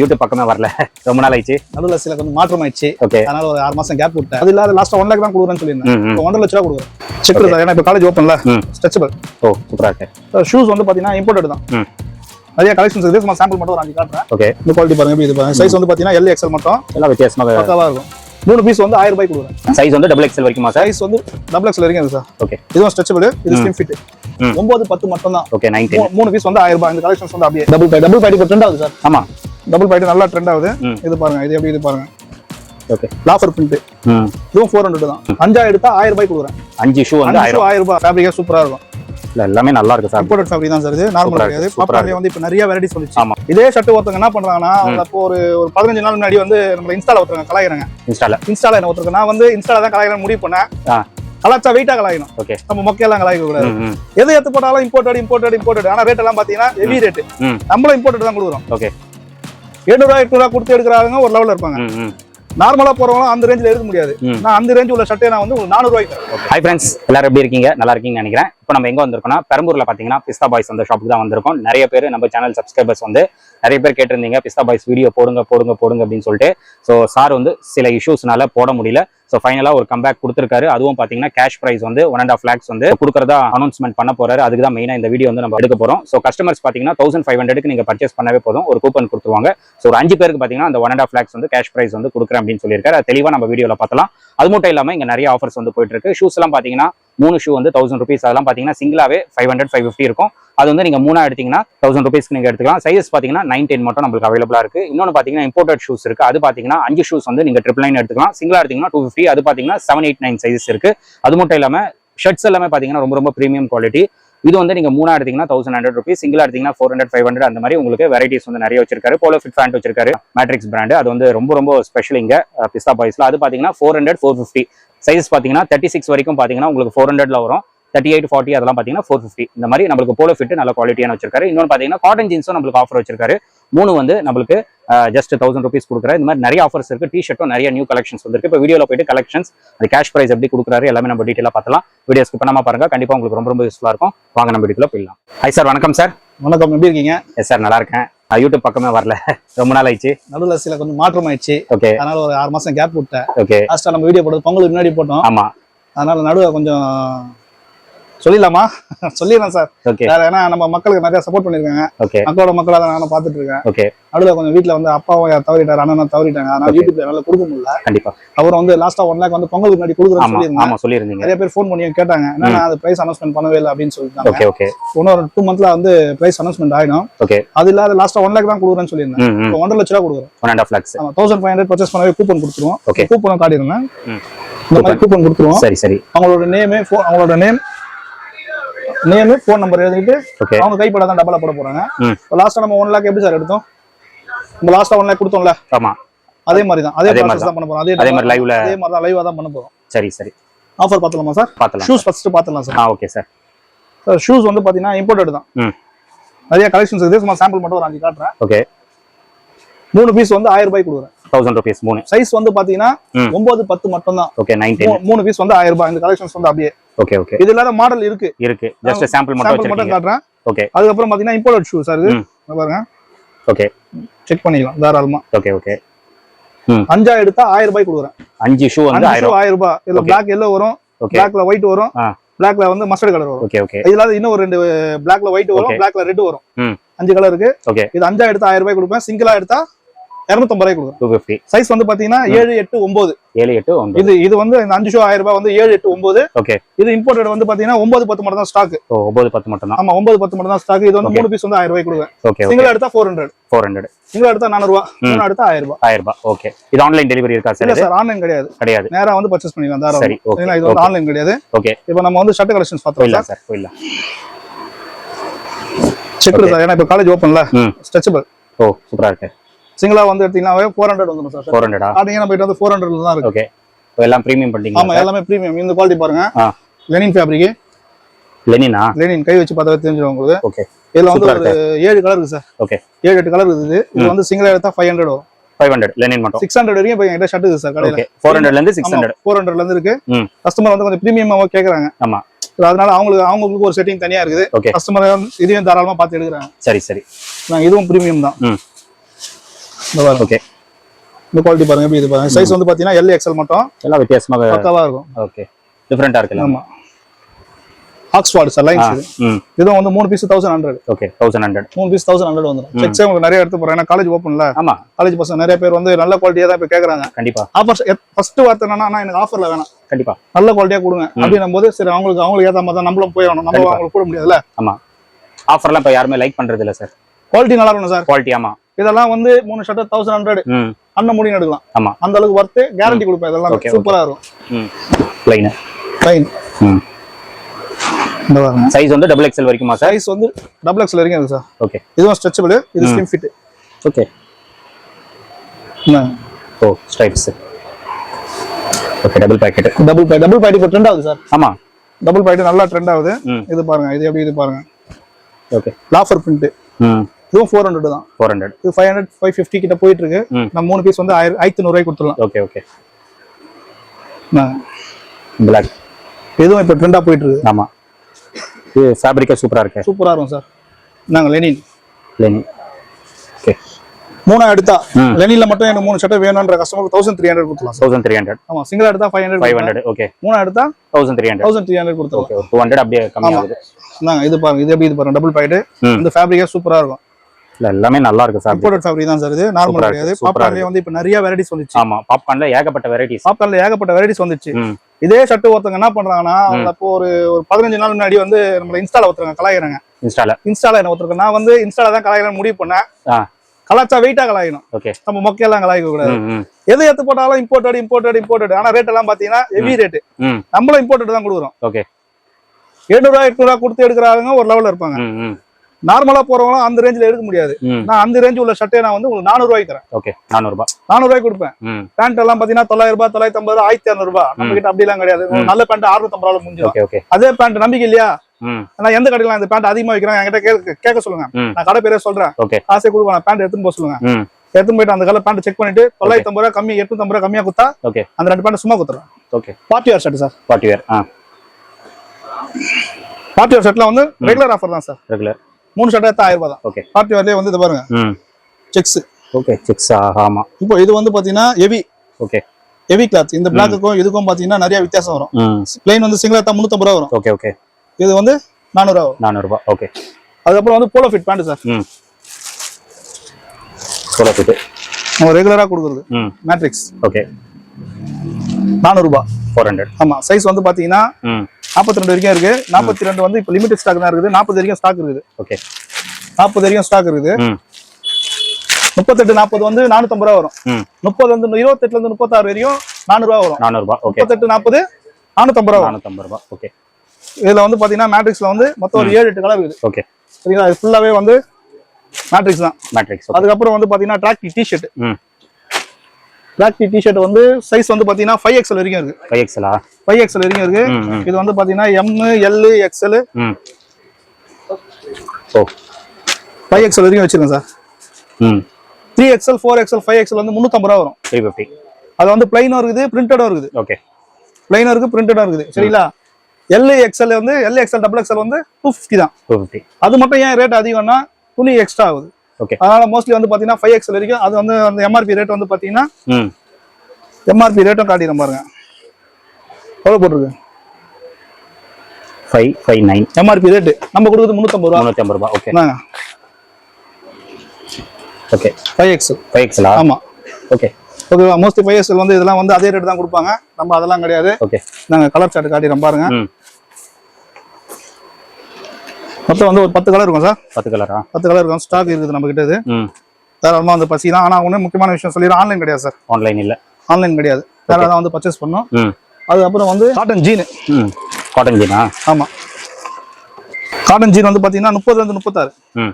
YouTube பக்கமே வரல. ரொம்ப நாள் ஆயிடுச்சு நடுவில் சில கொஞ்சம் மாற்றம் ஆயிடுச்சு ஓகே அதனால ஒரு ஆறு மாசம் கேப் விட்டேன். அது இல்லாத லாஸ்ட் ஒன் லேக் தான் கொடுக்குறேன்னு சொல்லியிருந்தேன். ஒன்றரை லட்ச ரூபா கொடுக்குறேன். Cheque sir. ஏன்னா இப்போ காலேஜ் ஓப்பன்ல ஸ்ட்ரெச்சபிள் ஓ சூப்பரா இருக்கு. ஷூஸ் வந்து பார்த்தீங்கன்னா இம்போர்ட்டட் தான். நிறைய கலெக்ஷன்ஸ் இருக்குது சும்மா சாம்பிள் மட்டும் ஒரு அஞ்சு காட்டுறேன். ஓகே இந்த குவாலிட்டி பாருங்க இது பாருங்க. சைஸ் வந்து பார்த்தீங்கன்னா எல் எக்ஸல் மட்டும். எல்லாம் வித்தியாசமாக பக்காவா இருக்கும். மூணு பீஸ் வந்து ஆயிரம் ரூபாய் கொடுக்குறேன். சைஸ் வந்து டபுள் எக்ஸல் வரைக்குமா சைஸ் வந்து டபுள் எக்ஸல் வரைக்கும் சார் ஓகே இதுவும் ஸ்ட்ரெச்சபிள் இது ஸ்லிம் ஃபிட். ஒன்பது பத்து மட்டும் தான் ஓகே நைன்டீன் மூணு பீஸ் வந்து ஆயிரம் ரூபாய். இந்த கலெக்ஷன்ஸ் வந்து அப்படியே டபுள் பை டபுள் பைடி இப்போ ட்ரெண்ட் ஆகுது சார் ஆமா. டபுள் பைடி நல்லா ட்ரெண்ட் ஆகுது. இது பாருங்க இது எப்படி இது பாருங்க. ஓகே லாஃபர் பிரிண்ட் ம். இதுவும் ஃபோர் ஹண்ட்ரட் தான். அஞ்சா எடுத்தா ஆயிரம் ரூபாய் கொடுக்குறேன். அஞ்சு ஷூ வந்து ஆயிரம். ஆயிரம் ரூபாய். ஃபேப்ரிக்கா சூப்பரா இருக்கும். இல்ல எல்லாமே நல்லா இருக்கு சார். ஃபேப்ரிக் தான் சார் இது. நார்மல் கிடையாது வந்து இப்போ நிறைய வெரைட்டிஸ் வந்துச்சு. ஆமா. இதே ஷர்ட் ஒருத்தங்க என்ன பண்றாங்கன்னா இப்போ ஒரு ஒரு பதினஞ்சு நாள் முன்னாடி வந்து நம்ம இன்ஸ்டால ஒருத்தங்க கலாயிறாங்க. இன்ஸ்டால இன்ஸ்டால என்ன ஒருத்தருக்கு நான் வந்து இன்ஸ்டால தான் கலாயிரம் முடிவு பண்ணேன். கலாச்சா வெயிட்டா கலாயணும். ஓகே நம்ம மொக்கையெல்லாம் கலாய்க்க கூடாது. எது எடுத்து போட்டாலும் இம்போர்ட்டட் இம்போர்ட்டட் இம்போர்ட்டட் ஆனா ரேட் எல்லாம் பாத்தீங்கன்னா ஹெவி ரேட் நம்மளும் இம்போர்ட்டட் தான் கொடுக்குறோம். ஓகே எண்ணூறுவா எட்நூறுவா கொடுத்து எடுக்கிறாங்க ஒரு லெவல்ல இருப்பாங்க. ம் ம். நார்மலா போறவங்க அந்த ரேஞ்சில் எடுக்க முடியாது. நான் அந்த ரேஞ்ச் உள்ள ஷர்ட்டை நான் வந்து உங்களுக்கு நானூறு ரூபாய்க்கு தரேன் ஹாய் ஃப்ரெண்ட்ஸ் எல்லாரும் எப்படி இருக்கீங்க? நல்லா இருக்கீங்கன்னு நினைக்கிறேன். இப்போ நம்ம எங்க வந்திருக்கோம்னா பெரம்பூர்ல பாத்தீங்கன்னா பிஸ்தா பாய்ஸ் அந்த ஷாப்புக்கு தான் வந்திருக்கோம். நிறைய பேர் நம்ம சேனல் சப்ஸ்கிரைபர்ஸ் வந்து நிறைய பேர் கேட்டிருந்தீங்க பிஸ்தா பாய்ஸ் வீடியோ போடுங்க போடுங்க போடுங்க அப்படின்னு சொல்லிட்டு. ஸோ சார் வந்து சில இஷ்யூஸ்னால போட முடியல. ஸோ ஃபைனலாக ஒரு கம்பேக் கொடுத்துருக்காரு. அதுவும் பார்த்தீங்கன்னா கேஷ் ப்ரைஸ் வந்து ஒன் அண்ட் ஆஃப் லேக்ஸ் வந்து கொடுக்குறதா அனௌன்ஸ்மெண்ட் பண்ண போறாரு. அதுக்கு தான் மெயினாக இந்த வீடியோ வந்து நம்ம எடுக்க போகிறோம் ஸோ கஸ்டமர்ஸ் பார்த்தீங்கன்னா தௌசண்ட் ஃபைவ் ஹண்ட்ரட் நீங்கள் பர்ச்சேஸ் பண்ணவே போதும். ஒரு கூப்பன் கொடுத்துருவாங்க. ஸோ ஒரு அஞ்சு பேருக்கு பார்த்தீங்கன்னா அந்த ஒன் அண்ட் ஆஃப் லேக்ஸ் வந்து கேஷ் ப்ரைஸ் வந்து கொடுக்குறேன் அப்படின்னு சொல்லியிருக்காரு. தெளிவாக நம்ம வீடியோவில் பார்த்தலாம். அது மட்டும் இல்லாமல் இங்கே நிறைய ஆஃபர்ஸ் வந்து போயிட்டு இருக்கு. ஷூஸ்லாம் பார்த்தீங்கன்னா மூணு ஷூ வந்து தௌசண்ட் ருபீஸ் அதெல்லாம் பார்த்தீங்கன்னா சிங்கிளாவே ஃபைவ் ஹண்ட்ரட் ஃபைவ் ஃபிஃப்டி இருக்கும். அது வந்து நீங்கள் மூணாக எடுத்தீங்கன்னா தௌசண்ட் ருபீஸ்க்கு நீங்கள் எடுத்துக்கலாம். சைஸ் பார்த்தீங்கன்னா நைன் டென் மட்டும் நம்மளுக்கு அவைலபிளாக இருக்குது இன்னொன்று பார்த்தீங்கன்னா இம்போர்ட்டட் ஷூஸ் இருக்குது அது பார்த்தீங்கன்னா அஞ்சு ஷூஸ் வந்து நீங்கள் ட்ரிபிள் நைன் எடுத்துக்கலாம். சிங்கிளாக எடுத்தீங்கன்னா டூ ஃபிஃப்டி அது பார்த்தீங்கன்னா செவன் எயிட் நைன் சைஸ் இருக்குது அது மட்டும் இல்லாமல் ஷர்ட்ஸ் எல்லாமே பார்த்தீங்கன்னா ரொம்ப ரொம்ப ப்ரீமியம் குவாலிட்டி இது வந்து நீங்க மூணா எடுத்தீங்கன்னா தௌசண்ட் ஹண்ட்ரட் ருபீஸ் சிங்கிள் எடுத்தீங்கன்னா ஃபோர் ஹண்ட்ரட் ஃபைவ் ஹண்ட்ரட் அந்த மாதிரி உங்களுக்கு வெரைட்டிஸ் வந்து நிறைய வச்சிருக்காரு. போலோ ஃபிட் ஃபேண்ட் வச்சிருக்காரு மேட்ரிக்ஸ் பிராண்ட் அது வந்து ரொம்ப ரொம்ப ஸ்பெஷல் இங்க பிஸ்தா பாய்ஸ்ல அது பாத்தீங்கன்னா four hundred four fifty size பாத்தீங்கன்னா தேர்ட்டி சிக்ஸ் வரைக்கும் பாத்தீங்கன்னா உங்களுக்கு ஃபோர் ஹண்ட்ரட்ல வரும். தேர்ட்டி எயிட் ஃபார்ட்டி அதெல்லாம் பார்த்தீங்கன்னா ஃபோர் ஃபிஃப்டி இந்த மாதிரி நம்மளுக்கு போலோ ஃபிட் நல்ல குவாலிட்டியான வச்சிருக்காரு. இன்னொன்று பார்த்தீங்கன்னா காட்டன் ஜீன்ஸும் நம்மளுக்கு ஆஃபர் வச்சிருக்காரு. மூணு வந்து நம்மளுக்கு ஜஸ்ட் தௌசண்ட் ருபீஸ் கொடுக்குறாரு. இந்த மாதிரி நிறைய ஆஃபர்ஸ் இருக்கு. டி ஷர்ட்டும் நிறைய நியூ கலெக்ஷன்ஸ் வந்திருக்கு. இப்போ வீடியோல போயிட்டு கலெக்ஷன்ஸ் அது கேஷ் பிரைஸ் எப்படி கொடுக்குறாரு எல்லாமே நம்ம டீட்டெயிலாக பார்த்தலாம். வீடியோ ஸ்கிப் பண்ணாம பாருங்க. கண்டிப்பா உங்களுக்கு ரொம்ப ரொம்ப யூஸ்ஃபுல்லா இருக்கும். வாங்க நம்ம வீடியோல போயிடலாம். ஹாய் சார் வணக்கம் சார் வணக்கம். எப்படி இருக்கீங்க? எஸ் சார் நல்லா இருக்கேன். யூடியூப் பக்கமே வரல. ரொம்ப நாள் ஆயிடுச்சு. நடுவில் சில கொஞ்சம் மாற்றம் ஆயிடுச்சு. ஓகே அதனால ஒரு ஆறு மாசம் கேப் விட்டேன். ஓகே லாஸ்டா நம்ம வீடியோ போட்டது பொங்கலுக்கு முன்னாடி போட்டோம். ஆமா. அதனால நடுவில் கொஞ்சம் சொல்லிடலாமா? சொல்லிடுறேன் சார். ஓகே ஏன்னா நம்ம மக்களுக்கு நிறைய சப்போர்ட் பண்ணிருக்காங்க மக்களோட மக்களாக தான் நானும் பார்த்துட்டு இருக்கேன் ஓகே நடுவில் கொஞ்சம் வீட்டில் வந்து அப்பாவும் தவறிட்டார் அண்ணனும் தவறிட்டாங்க. அதனால. யூடியூப்ல என்னால கொடுக்க முடியல. கண்டிப்பா. அப்புறம் வந்து லாஸ்டா ஒன் லேக் வந்து பொங்கலுக்கு முன்னாடி கொடுக்குறேன்னு ஆமா சொல்லியிருந்தேன் நிறைய பேர் ஃபோன் பண்ணி கேட்டாங்க. என்னன்னா அது பிரைஸ் அனௌன்ஸ்மெண்ட் பண்ணவே இல்லை அப்படின்னு சொல்லிட்டாங்க. ஓகே இன்னொரு டூ மந்த்ல வந்து பிரைஸ் அனௌன்ஸ்மெண்ட் ஆயிடும். ஓகே அது இல்லாத லாஸ்டா ஒன் லேக் தான் கொடுக்குறேன்னு சொல்லியிருந்தேன் இப்போ ஒன்றரை லட்ச ரூபா கொடுக்குறேன் one and half lakhs thousand five hundred purchase பண்ணவே கூப்பன் கொடுத்துருவோம். கூப்பனும் காட்டிடுங்க ம். இந்த மாதிரி கூப்பன் கொடுத்துருவோம். சரி சரி. அவங்களோட நேமு அவங்களோட நேம் நேமு ஃபோன் நம்பர் எழுதிட்டு அவங்க கைப்பட தான் டபுளா போட போறாங்க. லாஸ்டா நம்ம ஒன் லேக் எப்படி சார் எடுத்தோம்? நம்ம லாஸ்டா ஒன் லேக் கொடுத்தோம்ல? ஆமா. அதே மாதிரி தான் அதே மாதிரி தான் பண்ண போறோம். அதே அதே மாதிரி live-ல- அதே மாதிரி தான் லைவா தான் பண்ண போறோம். சரி சரி. ஆஃபர் பார்த்தலாமா சார் பார்த்தலாம் ஷூஸ் ஃபர்ஸ்ட் பார்த்தலாம் sir okay sir sir shoes வந்து பாத்தீங்கன்னா இம்போர்ட்டட் தான். நிறைய கலெக்ஷன்ஸ் இருக்குது. சும்மா சாம்பிள் மட்டும் ஒரு அஞ்சு காட்டுறேன். ஓகே மூணு பீஸ் வந்து ஆயிரம் ரூபாய் கொடுக்குறேன். தௌசண்ட் ருபீஸ் மூணு. சைஸ் வந்து பாத்தீங்கன்னா. ஒன்பது பத்து மட்டும் தான் ஓகே நைன் டென் மூணு பீஸ் வந்து ஆயிரம் ரூபாய். இந்த கலெக்ஷன்ஸ் வந்து அப்படியே. ஓகே ஓகே இது இல்லாத மாடல் இருக்கு. இருக்கு. ஜஸ்ட் சாம்பிள் மட்டும் காட்டுறேன். ஓகே அதுக்கப்புறம் பாத்தீங்கன்னா இம்போர்ட் ஷூ சார் இது. பாருங்க. ஓகே செக் பண்ணிக்கலாம் தாராளமா. ஓகே ஓகே அஞ்சா எடுத்தா ஆயிரம் ரூபாய் கொடுக்குறேன். அஞ்சு ஷூ வந்து ஆயிரம். ரூபாய். இதுல. பிளாக் எல்லோ வரும். பிளாக்ல ஒயிட் வரும். பிளாக்ல வந்து மஸ்டர்ட் கலர் வரும். ஓகே ஓகே இல்லாத இன்னும் ஒரு ரெண்டு பிளாக்ல ஒயிட் வரும். பிளாக்ல ரெட் வரும். அஞ்சு கலர் இருக்கு. ஓகே இது அஞ்சா எடுத்தா ஆயிரம் ரூபாய் கொடுப்பேன். சிங்கிளா எடுத்தா இருநூத்தம்பது ரூபாய் கொடுக்குறேன் டூ ஃபிஃப்டி சைஸ் வந்து பாத்தீங்கன்னா ஏழு எட்டு ஒன்பது. ஏழு எட்டு இது இது வந்து இந்த அஞ்சு ஷூ ஆயிரம் ரூபாய் வந்து ஏழு எட்டு ஒன்பது. ஓகே இது இம்போர்ட்டட் வந்து பாத்தீங்கன்னா ஒன்பது பத்து மட்டும் தான் ஸ்டாக் ஓ ஒன்பது பத்து மட்டும் தான் ஆமா ஒன்பது பத்து மட்டும் தான் ஸ்டாக் இது வந்து. மூணு பீஸ் வந்து ஆயிரம் ரூபாய் கொடுக்குறேன். ஓகே சிங்கிள் எடுத்தா four hundred four hundred single எடுத்தா நானூறு ரூபா. மூணு எடுத்தா ஆயிரம் ரூபாய் ஆயிரம் ரூபாய் ஓகே இது ஆன்லைன் டெலிவரி இருக்கா சார் இல்ல சார் ஆன்லைன் கிடையாது. கிடையாது. நேரா வந்து பர்ச்சேஸ் பண்ணிக்கலாம் தாராளமா. சரி, இது வந்து ஆன்லைன் கிடையாது. ஓகே இப்போ நம்ம வந்து ஷர்ட் கலெக்ஷன்ஸ் பார்த்தோம் போயிடலாம் சார் போயிடலாம். செக் சார் ஏன்னா இப்போ காலேஜ் ஓப்பன்ல ஸ்ட்ரெச்சபிள் ஓ சூப்பரா இருக்கு. சிங்கிளா வந்து எடுத்தீங்கன்னா ஃபோர் ஹண்ட்ரட் வந்துடும் சார். ஃபோர் ஹண்ட்ரடா ஸ்டார்டிங் நம்ம வந்து ஃபோர் ஹண்ட்ரட்ல தான் இருக்கு. ஓகே இப்போ எல்லாம் ப்ரீமியம் ஆமா பண்ணிட்டீங்க எல்லாமே ப்ரீமியம் இந்த குவாலிட்டி பாருங்க. லெனின் ஃபேப்ரிக் லெனினா லெனின் கை வச்சு பார்த்தா தெரிஞ்சிடும் உங்களுக்கு. ஓகே இதுல வந்து ஒரு ஏழு கலர் இருக்கு சார். ஓகே ஏழு எட்டு கலர் இருக்குது. இது வந்து சிங்கிளா எடுத்தா ஃபைவ் ஹண்ட்ரட் வரும். ஃபைவ் ஹண்ட்ரட் லெனின் மட்டும். சிக்ஸ் ஹண்ட்ரட் வரைக்கும் இப்போ என்கிட்ட ஷர்ட் இருக்குது சார் கடையில். ஓகே ஃபோர் ஹண்ட்ரட்ல இருந்து சிக்ஸ் ஹண்ட்ரட் ஃபோர் ஹண்ட்ரட்ல இருந்து இருக்கு. கஸ்டமர் வந்து கொஞ்சம் ப்ரீமியமாக கேட்குறாங்க ஆமா. அதனால அவங்களுக்கு அவங்களுக்கு ஒரு செட்டிங் தனியா இருக்குது. கஸ்டமர் இதையும் தாராளமா பார்த்து எடுக்கிறாங்க. சரி சரி. இதுவும் ப்ரீமியம் தான். இந்த ஓகே இந்த குவாலிட்டி பாருங்க எப்படி இது பாருங்க. சைஸ் வந்து பாத்தீங்கன்னா எல் எக்ஸ்எல் மட்டும் எல்லாம் வித்தியாசமாக பக்காவா இருக்கும். ஓகே டிஃப்ரெண்டா இருக்குல்ல ஆமா. ஆக்ஸ்ஃபார்ட் சார் லைன்ஸ் இது. இதுவும் வந்து மூணு piece thousand hundred okay thousand hundred மூணு பீஸ் தௌசண்ட் ஹண்ட்ரட் வந்துடும் செக்ஸே உங்களுக்கு நிறைய எடுத்து போறேன் ஏன்னா காலேஜ் ஓப்பன்ல ஆமா. காலேஜ் பசங்க நிறைய பேர் வந்து நல்ல குவாலிட்டியா தான் இப்ப கேக்குறாங்க. கண்டிப்பா. ஆஃபர் ஃபர்ஸ்ட் வார்த்தை என்னன்னா "அண்ணா, எனக்கு ஆஃபர்ல வேணாம். கண்டிப்பா. நல்ல குவாலிட்டியா கொடுங்க. அப்படின்னும் போது சரி அவங்களுக்கு அவங்களுக்கு ஏத்த மாதிரி தான் நம்மளும் போய் ஆகணும் நம்ம. அவங்களுக்கு கூட முடியாதுல்ல. ஆமா. ஆஃபர்லாம் இப்போ யாருமே லைக் பண்றது இல்ல சார் குவாலிட்டி நல்லா இருக்கணும் சார் குவாலிட்டி ஆமா. இதெல்லாம் வந்து மூணு ஷர்ட் தௌசண்ட் ஹண்ட்ரட் அண்ணன் முடியும் எடுக்கலாம் ஆமா. அந்த அளவுக்கு ஒர்த்து கேரண்டி கொடுப்பேன். இதெல்லாம் சூப்பரா இருக்கும். சைஸ் வந்து டபுள் எக்ஸ்எல் வரைக்குமா சார் சைஸ் வந்து டபுள் எக்ஸ்எல் வரைக்கும் இருக்கு சார் ஓகே இதுவும் ஸ்ட்ரெச்சபிள் இது slim fit okay oh stripes okay double pocket double by double point இப்போ ட்ரெண்ட் ஆகுது சார் ஆமா. டபுள் பாயிண்ட் நல்லா ட்ரெண்ட் ஆகுது. இது பாருங்க இது எப்படி இது பாருங்க. ஓகே லாஃபர் பிரிண்ட் ம். இதுவும் ஃபோர் ஹண்ட்ரட் தான். ஃபோர் ஹண்ட்ரட் இது ஃபைவ் ஹண்ட்ரட் ஃபைவ் ஃபிஃப்டி கிட்ட போயிட்டு இருக்கு. நம்ம மூணு பீஸ் வந்து ஆயிரம் ஆயிரத்தி நூறுவாய்க்கு கொடுத்துடலாம். ஓகே ஓகே பிளாக் இதுவும் இப்போ ட்ரெண்டாக போயிட்டு இருக்கு ஆமா. இது ஃபேப்ரிக்கா சூப்பரா இருக்கு. சூப்பரா இருக்கும் சார் நாங்கள் லெனின் லைன் ஓகே மூணா எடுத்தா ம். லெனின்ல மட்டும் எனக்கு மூணு சட்டை வேணும்ன்ற கஸ்டமருக்கு தௌசண்ட் த்ரீ ஹண்ட்ரட் கொடுத்துலாம் தௌசண்ட் த்ரீ ஹண்ட்ரட் ஆமா சிங்கிள் எடுத்தா five hundred five hundred okay மூணா எடுத்தா thousand three hundred thousand three hundred கொடுத்துருவோம் டூ ஹண்ட்ரட் அப்படியே கம்மியாகுது. நாங்க இது பாருங்க இது எப்படி இது பாருங்க டபுள் பாயிண்ட். இந்த ஃபேப்ரிக்கா சூப்பரா இருக்கும். இல்ல எல்லாமே நல்லா இருக்கு ஃபேப்ரிக் இம்போர்ட்டட் ஃபேப்ரிக் தான் சார் இது. நார்மல் கிடையாது. பாப்கார்ன்லயே வந்து இப்போ நிறைய வெரைட்டிஸ் வந்துச்சு. ஆமா பாப்கார்ன்ல ஏகப்பட்ட வெரைட்டிஸ் பாப்கார்ன்ல ஏகப்பட்ட வெரைட்டிஸ் வந்துச்சு. இதே ஷர்ட் ஒருத்தவங்க என்ன பண்றாங்கன்னா அப்போ ஒரு ஒரு பதினஞ்சு நாள் முன்னாடி வந்து நம்மள இன்ஸ்டால ஒருத்தவங்க கலாயிறாங்க இன்ஸ்டால? இன்ஸ்டால என்ன ஒருத்தருக்கு நான் வந்து இன்ஸ்டால தான் கலாயிறேன் முடிவு பண்ணேன் கலாச்சா வெயிட்டா கலாயணும். நம்ம மொக்கையெல்லாம் கலாய்க்க கூடாது. எது எடுத்து போட்டாலும் இம்போர்ட்டட் இம்போர்ட்டட் இம்போர்ட்டட் ஆனா ரேட் எல்லாம் பாத்தீங்கன்னா ஹெவி ரேட் நம்மளும் இம்போர்ட்டட் தான் கொடுக்குறோம். ஓகே. எழுநூறுவா எட்நூறுவா கொடுத்து எடுக்கிறாங்க ஒரு லெவல்ல இருப்பாங்க. நார்மலா போறவங்களும் அந்த ரேஞ்சில எடுக்க முடியாது. நான் அந்த ரேஞ்ச் உள்ள ஷர்ட்டே நான் வந்து உங்களுக்கு நானூறு ரூபாய்க்கு தரேன். ஓகே நானூறுபா. நானூறு ரூபாய்க்கு கொடுப்பேன் பேண்ட் எல்லாம் பாத்தீங்கன்னா தொள்ளாயிரம் ரூபாய் தொள்ளாயிரத்தி ஐம்பது ரூபாய் ஆயிரத்தி இரநூறு ரூபாய் நம்ம கிட்ட அப்படி எல்லாம் கிடையாது நல்ல பேண்ட் அறுநூத்தி ஐம்பது ரூபாய் ஓகே அதே பேண்ட் நம்பிக்கை இல்லையா? நான் எந்த கடையில இந்த பேண்ட் அதிகமா வைக்கிறேன்? என்கிட்ட கேட்க சொல்லுங்க. நான் கடை பேரே சொல்றேன். காசை கொடுப்பேன் பேண்ட் எடுத்துன்னு போக சொல்லுங்க. எடுத்துன்னு போயிட்டு அந்த கலர் பேண்ட் செக் பண்ணிட்டு தொள்ளாயிரத்தி ஐம்பது ரூபாய் கம்மி எட்நூத்தி ஐம்பது ரூபாய் கம்மியா கொடுத்தா ஓகே அந்த ரெண்டு பேண்ட் சும்மா கொடுத்துறேன் okay party wear shirt sir party wear party wear ஷர்ட்ல வந்து ரெகுலர் ஆஃபர் தான் சார் ரெகுலர் மூணு ஷர்ட் எடுத்தா ஆயிரம் ரூபாய் தான். ஓகே பார்ட்டி வேர்லயே வந்து இது பாருங்க. செக்ஸ் ஓகே சிக்ஸ் ஆமா. இப்போ இது வந்து பாத்தீங்கன்னா ஹெவி ஓகே ஹெவி கிளாத் இந்த பிளாக்குக்கும் இதுக்கும் பாத்தீங்கன்னா நிறைய வித்தியாசம் வரும். பிளைன் வந்து சிங்கிள் எடுத்தா முந்நூத்தம்பது ரூபா வரும். ஓகே ஓகே இது வந்து நானூறுவா நானூறுபா ஓகே அதுக்கப்புறம் வந்து போலோ ஃபிட் பேண்ட் சார் ம். சோலோ ஃபிட்டு நம்ம ரெகுலரா கொடுக்குறது. மேட்ரிக்ஸ் ஓகே நானூறுபா ஃபோர் ஹண்ட்ரட் ஆமா சைஸ் வந்து பாத்தீங்கன்னா நாற்பத்தி ரெண்டு வரைக்கும் இருக்கு. நாற்பத்தி ரெண்டு வந்து இப்போ லிமிடெட் ஸ்டாக் தான் இருக்குது. நாற்பது வரைக்கும் ஸ்டாக் இருக்குது. ஓகே நாற்பது வரைக்கும் ஸ்டாக் இருக்குது. முப்பத்தெட்டு நாற்பது வந்து நானூத்தம்பது ரூபா வரும். முப்பது வந்து இருபத்தெட்டுல இருந்து முப்பத்தாறு வரையும் நானூறுவா வரும். நானூறுபா ஓகே முப்பத்தெட்டு நாற்பது நானூத்தம்பது ரூபா வரும். நானூற்றம்பது ரூபா ஓகே இதுல வந்து பாத்தீங்கன்னா மேட்ரிக்ஸ்ல வந்து மொத்தம் ஒரு ஏழு எட்டு கலர் இருக்குது. ஓகே சரிங்களா? இது ஃபுல்லாவே வந்து மேட்ரிக்ஸ் தான். மேட்ரிக்ஸ் அதுக்கப்புறம் வந்து பாத்தீங்கன்னா டி ட்ராக் டி ஷர்ட் வந்து சைஸ் வந்து பாத்தீங்கன்னா ஃபைவ் எக்ஸ்எல் வரைக்கும் இருக்கு. ஃபைவ் எக்ஸலா ஃபைவ் எக்ஸ்எல் வரைக்கும் இருக்கு. இது வந்து பாத்தீங்கன்னா எம் எல் எக்ஸ்எல் ம். ஓ. ஃபைவ் எக்ஸ்எல் வரைக்கும் வச்சிருக்கேன் சார் ம். Three XL four XL five XL வந்து முந்நூற்றம்பது ரூபா வரும். த்ரீ ஃபிஃப்டி அது வந்து பிளைனும் இருக்குது பிரிண்டடும் இருக்குது. ஓகே பிளைனும் இருக்கு பிரிண்டடும் இருக்குது. சரிங்களா? எல் எக்ஸ்எல் வந்து எல் எக்ஸ்எல் டபுள் எக்ஸ்எல் வந்து டூ ஃபிஃப்டி தான். டூ ஃபிஃப்டி அது மட்டும் ஏன் ரேட் அதிகம்னா துணி எக்ஸ்ட்ரா ஆகுது. ஓகே அதனால மோஸ்ட்லி வந்து பாத்தீங்கன்னா ஃபைவ் எக்ஸ்எல் வரைக்கும் அது வந்து அந்த எம்ஆர்பி ரேட் வந்து பாத்தீங்கன்னா ம். எம்ஆர்பி ரேட்டும் காட்டிடுறேன் பாருங்க. எவ்வளோ போட்டிருக்கு? Five five nine MRP rate நம்ம கொடுக்குறது முந்நூற்றம்பது ரூபா. முந்நூற்றி ஐம்பது ரூபா okay okay five XL five எக்ஸலா ஆமா. ஓகே ஓகேவா மோஸ்ட்லி ஃபைவ் வந்து இதெல்லாம் வந்து அதே ரேட் தான் கொடுப்பாங்க. நம்ம அதெல்லாம் கிடையாது. ஓகே நாங்கள் கலர் சார்ட் காட்டிடுறோம் பாருங்க. மொத்தம் வந்து ஒரு பத்து கலர் இருக்கும் சார் பத்து கலரா பத்து கலர் இருக்கும். ஸ்டாக் இருக்குது நம்ம கிட்ட இது தாராளமாக வந்து பசி தான். ஆனால் ஒன்றும் முக்கியமான விஷயம் சொல்லிடுறேன். ஆன்லைன் கிடையாது சார் ஆன்லைன் இல்லை. ஆன்லைன் கிடையாது. தான் வந்து பர்ச்சேஸ் பண்ணோம் அதுக்கப்புறம் வந்து காட்டன் ஜீனு காட்டன் ஜீனா ஆமா. காட்டன் ஜீன் வந்து பார்த்தீங்கன்னா முப்பதுலேருந்து முப்பத்தாறு. ம்.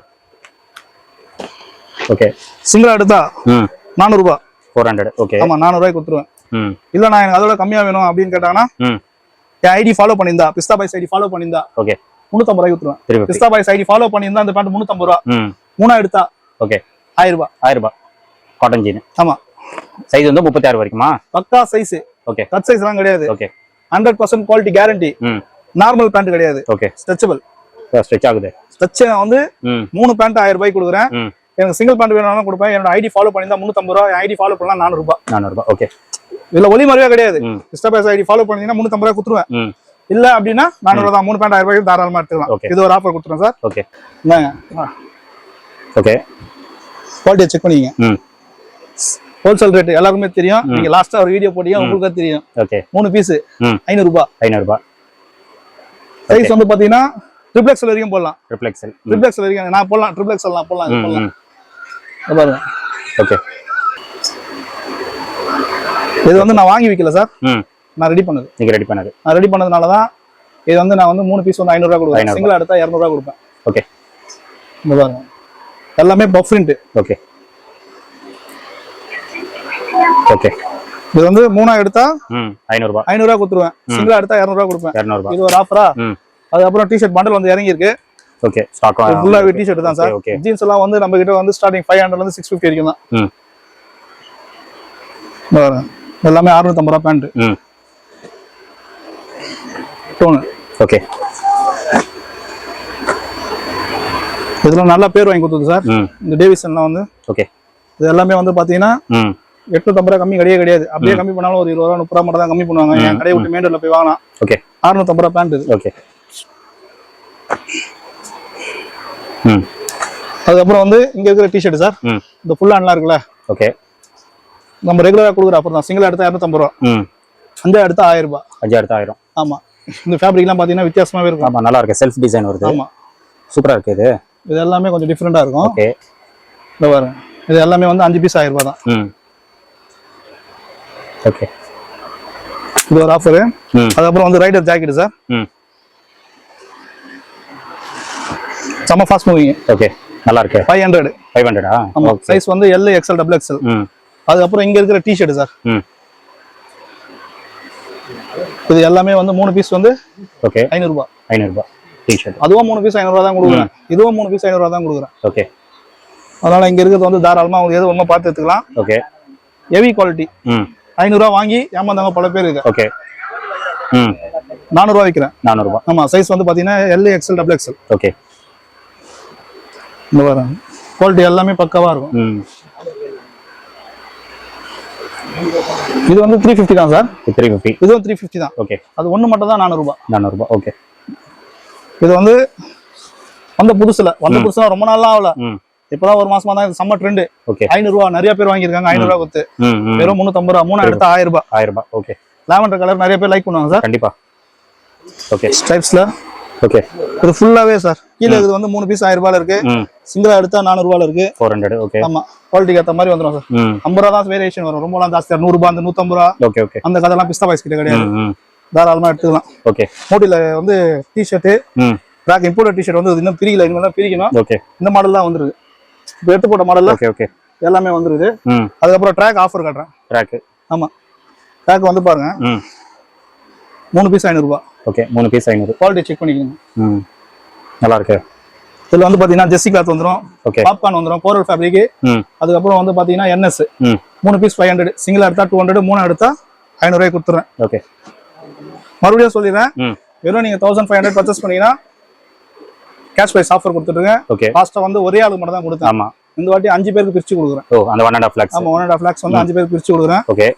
ஓகே சிங்கிளா எடுத்தா ம். நானூறுபா. ஃபோர் ஹண்ட்ரட் ஓகே ஆமா நானூறுபாய்க்கு கொடுத்துருவேன். ம். இல்லை நான் எனக்கு அதோட கம்மியாக வேணும் அப்படின்னு கேட்டாங்கன்னா என் ஐடி ஃபாலோ பண்ணியிருந்தா பிஸ்தா பாய்ஸ் ஐடி ஃபாலோ பண்ணியிருந்தா ஓகே முந்நூற்றம்பது ரூபாய் fifty Pista Boys ID follow பண்ணியிருந்தா அந்த பேண்ட் முந்நூற்றம்பது ரூபா. மூணா எடுத்தா ஓகே ஆயிரம் ரூபாய் ஆயிரம் ரூபாய் காட்டன் ஜீன் ஆமா. சைஸ் வந்து முப்பத்தி ஆறு வரைக்குமா? பக்கா சைஸ் ஓகே கட் சைஸ்லாம் கிடையாது. Okay hundred percent quality guarantee normal pant கிடையாது. ஓகே ஸ்ட்ரெச்சபிள் ஸ்ட்ரெச் ஆகுது. ஸ்ட்ரெச் வந்து மூணு பேண்ட் ஆயிரம் ரூபாய்க்கு கொடுக்குறேன் எனக்கு சிங்கிள் பேண்ட் வேணும்னாலும் கொடுப்பேன். என்னோட ஐடி ஃபாலோ பண்ணியிருந்தா முந்நூற்றம்பது ரூபா. ஐடி ஃபாலோ பண்ணலாம் நானூறு ரூபாய் நானூறுபா. ஓகே இதுல ஒளி மறைவே கிடையாது. ம். இன்ஸ்டாபேஸ் ஐடி ஃபாலோ பண்ணீங்கன்னா முந்நூற்றம்பது ரூபா கொடுத்துருவேன். இல்ல அப்படின்னா நானூறு தான் மூணு பேண்ட் ஆயிரம் ரூபாய்க்கு தாராளமா எடுத்துக்கலாம். இது ஒரு ஆஃபர் கொடுத்துருவேன் சார். ஓகே இந்தாங்க. ஓகே குவாலிட்டியை செக் பண்ணிங்க ம். ஹோல்சேல் ரேட் எல்லாருக்குமே தெரியும். நீங்க லாஸ்டா ஒரு வீடியோ போட்டீங்க உங்களுக்கு தெரியும். ஓகே மூணு பீஸ் ஐநூறு ரூபாய் ஐநூறுபா. சைஸ் வந்து பாத்தீங்கன்னா ட்ரிப்ளெக்ஸ் வரைக்கும் போடலாம். ட்ரிபிள் எக்ஸல் ம். ட்ரிப்ளெக்ஸ் வரைக்கும் நான் போடலாம். ட்ரிப்ளெக்ஸ் எல்லாம் போடலாம் போடலாம். பாருங்க. ஓகே இது வந்து நான் வாங்கி வைக்கல சார். நான் ரெடி பண்ணது. நீங்கள் ரெடி பண்ணது. நான் ரெடி பண்ணதுனால தான் இது வந்து நான் வந்து மூணு பீஸ் வந்து ஐநூறுரூவா கொடுப்பேன் 500 சிங்கிள் எடுத்தா இரநூறுவா கொடுப்பேன். ஓகே இந்த பாருங்க. எல்லாமே பஃப் பிரிண்ட் ஓகே ஓகே இது வந்து மூணா எடுத்தா ஐநூறுபா. ஐநூறுரூவா கொடுத்துருவேன். சிங்கிளா எடுத்தா இரநூறுவா கொடுப்பேன். இரநூறுபா. இது ஒரு ஆஃபரா அதுக்கப்புறம் டிஷர்ட் பண்டல் வந்து இறங்கி இருக்கு ஓகே ஸ்டாக் ஃபுல்லாகவே டிஷர்ட் தான் சார். ஓகே ஜீன்ஸ் எல்லாம் வந்து நம்ம கிட்ட வந்து ஸ்டார்டிங் ஃபைவ் ஹண்ட்ரட்ல இருந்து சிக்ஸ் ஃபிஃப்டி வரைக்கும் தான். எல்லாமே அறுநூத்தம்பது ரூபா பேண்ட் டோனு ஓகே. இதெல்லாம் நல்லா பேர் வாங்கி கொடுத்தது சார். இந்த டேவிசன்லாம் வந்து. ஓகே. இது எல்லாமே வந்து பாத்தீங்கன்னா ம். எட்நூத்தம்பது ரூபா கம்மி கிடையவே கிடையாது. அப்படியே கம்மி பண்ணாலும் ஒரு இருபது ரூபா முப்பது ரூபா மட்டும் தான் கம்மி பண்ணுவாங்க. என் கடையை விட்டு மேண்டூர்ல போய் வாங்கலாம் ஓகே. அறுநூத்தம்பது ரூபா பேண்ட் இது. ஓகே. ம். அதுக்கப்புறம் வந்து இங்க இருக்கிற டிஷர்ட் சார். இந்த ஃபுல் ஹேண்ட்லாம் இருக்குல்ல. ஓகே. நம்ம ரெகுலரா கொடுக்குற அப்புறம் தான். சிங்கிள் எடுத்தா இரநூத்தம்பது ரூபா. அஞ்சா எடுத்தா ஆயிரம் ரூபாய். அஞ்சாயிரத்து ஆயிரம். ஆமா. இந்த ஃபேப்ரிக்லாம் பாத்தீங்கன்னா வித்தியாசமாவே இருக்கும். ஆமாம் நல்லா இருக்கு. செல்ஃப் டிசைன் வருது. ஆமா. சூப்பராக இருக்கு இது. இது எல்லாமே கொஞ்சம் டிஃப்ரெண்டா இருக்கும். ஓகே. இந்த பாருங்க. இது எல்லாமே வந்து அஞ்சு பீஸ் ஆயிரம் ரூபாய் தான். ம். ஓகே. இது ஒரு ஆஃபர் அதுக்கப்புறம் வந்து ரைடர் ஜாக்கெட் சார் ம். செம்ம ஃபாஸ்ட் மூவிங் ஓகே. நல்லா இருக்கு. ஃபைவ் ஹண்ட்ரட் ஃபைவ் ஹண்ட்ரடா ஆமா. ஓகே சைஸ் வந்து எல் எக்ஸ்எல் டபுள் எக்ஸ்எல் அதுக்கப்புறம் இங்க இருக்கிற டிஷர்ட் சார் ம். இது எல்லாமே வந்து மூணு பீஸ் வந்து ஓகே ஐநூறு ரூபாய் ஐநூறுபா. டிஷர்ட் அதுவும் மூணு பீஸ் ஐநூறுவா தான் கொடுக்குறேன். இதுவும் மூணு பீஸ் ஐநூறுவா தான் கொடுக்குறேன். ஓகே அதனால இங்க இருக்கிறது வந்து தாராளமா அவங்க எது ஒன்றும் பார்த்து எடுத்துக்கலாம். ஓகே ஹெவி குவாலிட்டி ம். ஐநூறுரூவா வாங்கி ஏமாந்தவங்க பல பேர் இருக்கு ஓகே ம். நானூறுரூவா விற்கிறேன் நானூறுபா. ஆமா சைஸ் வந்து பாத்தீங்கன்னா L XL double XL okay இந்த குவாலிட்டி எல்லாமே பக்காவா இருக்கும். ம். இது வந்து த்ரீ ஃபிஃப்டி தான் சார். த்ரீ ஃபிஃப்டி இதுவும் த்ரீ ஃபிஃப்டி தான். ஓகே அது ஒன்று மட்டும் தான் நானூறுபா நானூறுபா ஓகே இது வந்து வந்த புதுசுல. வந்த புதுசுல ரொம்ப நாளா ஆகல. இப்பதான் ஒரு மாசமா தான் இது செம்ம ட்ரெண்ட் ஓகே ஐநூறுரூவா நிறைய பேர் வாங்கியிருக்காங்க. ஐநூறுரூவா கொடுத்து. ம் ம் வெறும் முந்நூற்றம்பது ரூபா மூணு எடுத்தா ஆயிரம் ரூபாய் ஆயிரம் ரூபாய் ஓகே லாவெண்டர் கலர் நிறைய பேர் லைக் பண்ணுவாங்க சார். கண்டிப்பா. ஓகே ஸ்டைப்ஸ்ல ஓகே இது ஃபுல்லாவே சார் கீழே இது வந்து மூணு பீஸ் ஆயிரம் ரூபாயில இருக்கு. சிங்கிளா எடுத்தா நானூறு ரூபாயில இருக்கு. ஃபோர் ஹண்ட்ரட் ஓகே ஆமா. குவாலிட்டிக்கு ஏற்ற மாதிரி வந்துடும் சார் ஐம்பது ரூபா தான் வேரியேஷன் வரும். ரொம்பலாம் ஜாஸ்தியா நூறு ரூபாய் அந்த நூத்தம்பது ரூபா. ஓகே ஓகே அந்த கதைலாம் பிஸ்தா பாய்ஸ் கிட்ட கிடையாது. தாராளமா எடுத்துக்கலாம். ஓகே மூட்டில வந்து டிஷர்ட் ட்ராக் இம்போர்ட் டிஷர்ட் வந்து இன்னும் பிரிக்கல இனிமேல் தான் பிரிக்கணும். ஓகே இந்த மாடல் தான் வந்துருது இப்போ எடுத்து போட்ட மாடல்ல ஓகே ஓகே எல்லாமே வந்துருது. அதுக்கப்புறம் ட்ராக் ஆஃபர் காட்டுறேன். ட்ராக்கு ஆமா. ட்ராக் வந்து பாருங்க. மூணு பீஸ் ஐநூறுபா ஓகே மூணு பீஸ் ஐநூறு. குவாலிட்டி செக் பண்ணிக்கோங்க. ம். நல்லா இருக்கு. இதுல வந்து பாத்தீங்கன்னா ஜெஸ்ஸி கிளாத் வந்துரும் ஓகே பாப்கார்ன் வந்துரும் கோரல் ஃபேப்ரிக் அதுக்கப்புறம் வந்து பாத்தீங்கன்னா என்எஸ் மூணு பீஸ் ஃபைவ் ஹண்ட்ரட் சிங்கிள் எடுத்தா டூ ஹண்ட்ரட் மூணு எடுத்தா ஐநூறுபாய் கொடுத்துறேன். ஓகே மறுபடியும் சொல்லிடுறேன். வெறும் நீங்க தௌசண்ட் ஃபைவ் ஹண்ட்ரட் பர்ச்சேஸ் பண்ணீங்கன்னா கேஷ் ப்ரைஸ் ஆஃபர் கொடுத்துட்டுருங்க. ஓகே லாஸ்ட்டா வந்து ஒரே ஆளுக்கு மட்டும் தான் கொடுத்தேன். ஆமா. இந்த வாட்டி அஞ்சு பேருக்கு பிரிச்சு கொடுக்குறேன். ஓ அந்த ஒன் அண்ட் ஆஃப் லேக்ஸ் ஆமா ஒன் அண்ட் ஆஃப் லேக்ஸ் வந்து அஞ்சு பேருக்கு பிரிச்சு கொடுக்குறேன். ஓகே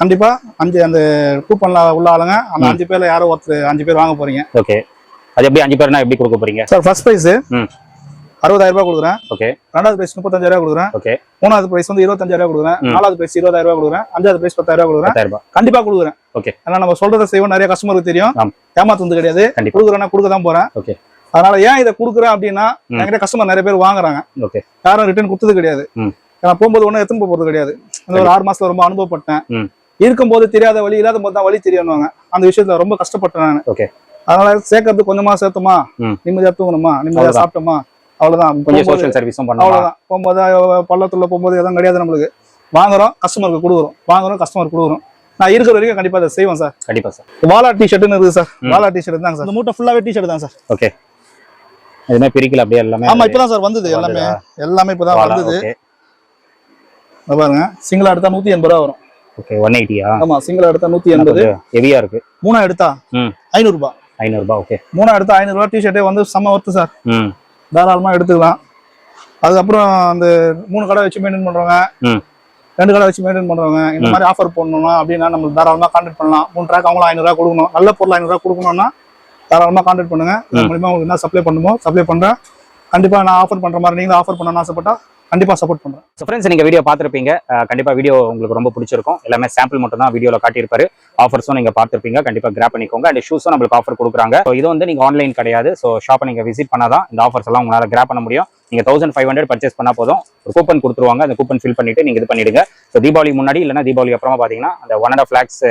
கண்டிப்பா. அஞ்சு அந்த கூப்பன்ல உள்ள ஆளுங்க அந்த அஞ்சு பேர்ல யாரோ ஒருத்தர் அஞ்சு பேர் வாங்க போறீங்க. ஓகே. அது எப்படி அஞ்சு பேர்னா எப்படி கொடுக்க போறீங்க? சார் ஃபர்ஸ்ட் பிரைஸ் அறுபதாயிரம் ரூபாய் கொடுக்குறேன். ஓகே. ரெண்டாவது பிரைஸ் முப்பத்தஞ்சாயிரம் ரூபாய் கொடுக்குறேன். ஓகே. மூணாவது பிரைஸ் வந்து இருபத்தஞ்சாயிரம் ரூபாய் கொடுக்குறேன். நாலாவது பிரைஸ் இருபதாயிரம் ரூபாய் கொடுக்குறேன். அஞ்சாவது பிரைஸ் பத்தாயிரம் ரூபாய் கொடுக்குறேன். கண்டிப்பா கொடுக்குறேன். ஓகே. ஏன்னா நம்ம சொல்றதை செய்வோம். நிறைய கஸ்டமருக்கு தெரியும். ஏமாத்து வந்து கிடையாது. கொடுக்குறேன்னா கொடுக்க தான் போறேன். ஓகே. அதனால ஏன் இதை கொடுக்குறேன் அப்படின்னா என்கிட்ட கஸ்டமர் நிறைய பேர் வாங்குறாங்க. ஓகே. யாரும் ரிட்டர்ன் கொடுத்தது கிடையாது. ஏன்னா போகும்போது ஒன்றும் எடுத்துன்னு போக போறது கிடையாது. ஒரு ஆறு மாசத்துல ரொம்ப அனுபவப்பட்டேன். இருக்கும்போது தெரியாத வழி இல்லாத போது தான் வழி தெரியணுவாங்க அந்த விஷயத்துல ரொம்ப கஷ்டப்பட்டேன் நான். ஓகே. அதனால சேர்க்கறது கொஞ்சமா சேர்த்தோமா? நிம்மதியா தூங்கணுமா? நிம்மதியா சாப்பிட்டோமா? அவ்வளவுதான். கொஞ்சம் சோஷியல் சர்வீஸும் பண்ணலாம் அவ்வளவுதான். போகும்போது பள்ளத்துல போகும்போது எதுவும் கிடையாது நம்மளுக்கு. வாங்குறோம் கஸ்டமருக்கு கொடுக்குறோம். வாங்குறோம் கஸ்டமர் கொடுக்குறோம். நான் இருக்கிற வரைக்கும் கண்டிப்பா அதை செய்வேன் சார். கண்டிப்பா சார். வாலா டிஷர்ட்னு இருக்குது சார். வாலா டிஷர்ட் தாங்க சார். இந்த மூட்டை ஃபுல்லாவே டிஷர்ட் தான் சார். ஓகே. எதுவுமே பிரிக்கல அப்படியே எல்லாமே ஆமா இப்பதான் சார் வந்தது எல்லாமே. எல்லாமே இப்பதான் வந்தது. பாருங்க. சிங்கிளா எடுத்தா நூத்தி எண்பது ரூபா வரும். ஓகே ஒன் எயிட்டியா ஆமா சிங்கிளா எடுத்தா நூத்தி எண்பது. ஹெவியா இருக்கு. மூணா எடுத்தா ஐநூறு ரூபாய் ஐநூறுபா ஓகே மூணா எடுத்தா ஐநூறு ரூபாய் டிஷர்ட்டே வந்து செம்ம ஒர்த்து சார் தாராளமா எடுத்துக்கலாம். அதுக்கப்புறம் அந்த மூணு கடை வச்சு மெயின்டைன் பண்றவங்க. ரெண்டு கடை வச்சு மெயின்டைன் பண்றவங்க இந்த. மாதிரி ஆஃபர் பண்ணணும்னா அப்படின்னா நம்ம தாராளமா கான்டாக்ட் பண்ணலாம். மூணு ட்ராக் அவங்களும் ஐநூறுரூவா கொடுக்கணும். நல்ல பொருள் ஐநூறுரூவா கொடுக்கணும்னா தாராளமா கான்டாக்ட் பண்ணுங்க. மூலியமா உங்களுக்கு என்ன சப்ளை பண்ணுமோ சப்ளை பண்றேன். கண்டிப்பா நான் ஆஃபர் பண்ற மாதிரி நீங்களும் ஆஃபர் பண்ணணும்னு ஆசைப்பட்டா கண்டிப்பாக சப்போர்ட் பண்ணுறேன் ஸோ ஃப்ரெண்ட்ஸ் நீங்கள் வீடியோ பார்த்துருப்பீங்க. கண்டிப்பாக வீடியோ உங்களுக்கு ரொம்ப பிடிச்சிருக்கும். எல்லாமே சாம்பிள் மட்டும் தான் வீடியோவில் காட்டியிருப்பாரு. ஆஃபர்ஸும் நீங்கள் பார்த்துருப்பீங்க. கண்டிப்பாக கிராப் பண்ணிக்கோங்க. அண்ட் ஷூஸும் நம்மளுக்கு ஆஃபர் கொடுக்குறாங்க. ஸோ இது வந்து நீங்கள் ஆன்லைன் கிடையாது. ஸோ ஷாப்பை நீங்கள் விசிட் பண்ணாதான் இந்த ஆஃபர்ஸ் எல்லாம் உங்களால் கிராப் பண்ண முடியும். நீங்கள் தௌசண்ட் ஃபைவ் ஹண்ட்ரட் பர்ச்சேஸ் பண்ணால் போதும். ஒரு கூப்பன் கொடுத்துருவாங்க. அந்த கூப்பன் ஃபில் பண்ணிட்டு நீங்கள் இது பண்ணிடுங்க. ஸோ தீபாவளி முன்னாடி இல்லைன்னா தீபாவளி அப்புறமா பார்த்தீங்கன்னா அந்த one and half lakhs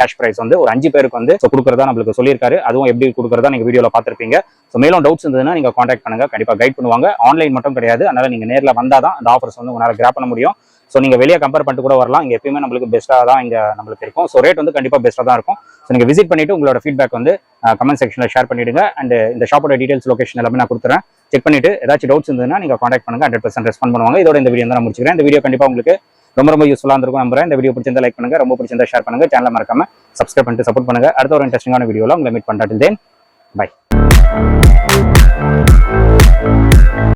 cash prize வந்து ஒரு அஞ்சு பேருக்கு வந்து ஸோ கொடுக்குறதா நம்மளுக்கு சொல்லியிருக்காரு. அதுவும் எப்படி கொடுக்குறதா நீங்க வீடியோல பார்த்திருப்பீங்க. ஸோ மேலும் டவுட்ஸ் இருந்ததுன்னா நீங்க காண்டாக்ட் பண்ணுங்க. கண்டிப்பா கைட் பண்ணுவாங்க. ஆன்லைன் மட்டும் கிடையாது. அதனால நீங்க வந்தால் வந்தாதான் அந்த ஆஃபர்ஸ் வந்து உங்களால் கிராப் பண்ண முடியும். ஸோ நீங்க வெளியே கம்பேர் பண்ணிட்டு கூட வரலாம். இங்க எப்பயுமே நம்மளுக்கு பெஸ்ட்டாக தான் இங்க நம்மளுக்கு இருக்கும். ஸோ ரேட் வந்து கண்டிப்பா பெஸ்ட்டாக தான் இருக்கும். ஸோ நீங்க விசிட் பண்ணிட்டு உங்களோட ஃபீட்பேக் வந்து கமெண்ட் செக்ஷனில் ஷேர் பண்ணிடுங்க. அண்ட் இந்த ஷாப்போட டீடைல்ஸ் லொகேஷன் எல்லாமே நான் கொடுத்துறேன். செக் பண்ணிட்டு ஏதாச்சும் டவுட்ஸ் இருந்ததுன்னா நீங்க காண்டாக்ட் பண்ணுங்க. ஹண்ட்ரட் பர்சன்ட் ரெஸ்பாண்ட் பண்ணுவாங்க. இதோட இந்த வீடியோ தான் நான் முடிச்சுக்கிறேன். இந்த வீடியோ கண்டிப்பா உங்களுக்கு ரொம்ப ரொம்ப யூஸ்ஃபுல்லாக இருந்திருக்கும் நம்புறேன். இந்த வீடியோ பிடிச்சிருந்தா லைக் பண்ணுங்க. ரொம்ப பிடிச்சிருந்தா ஷேர் பண்ணுங்க. சேனலை மறக்காம சப்ஸ்கிரைப் பண்ணிட்டு சப்போர்ட் பண்ணுங்க. அடுத்த ஒரு இன்ட்ரெஸ்டிங்கான வீடியோவில் உங்களை மீட் பண்ணுறேன் தேன் பை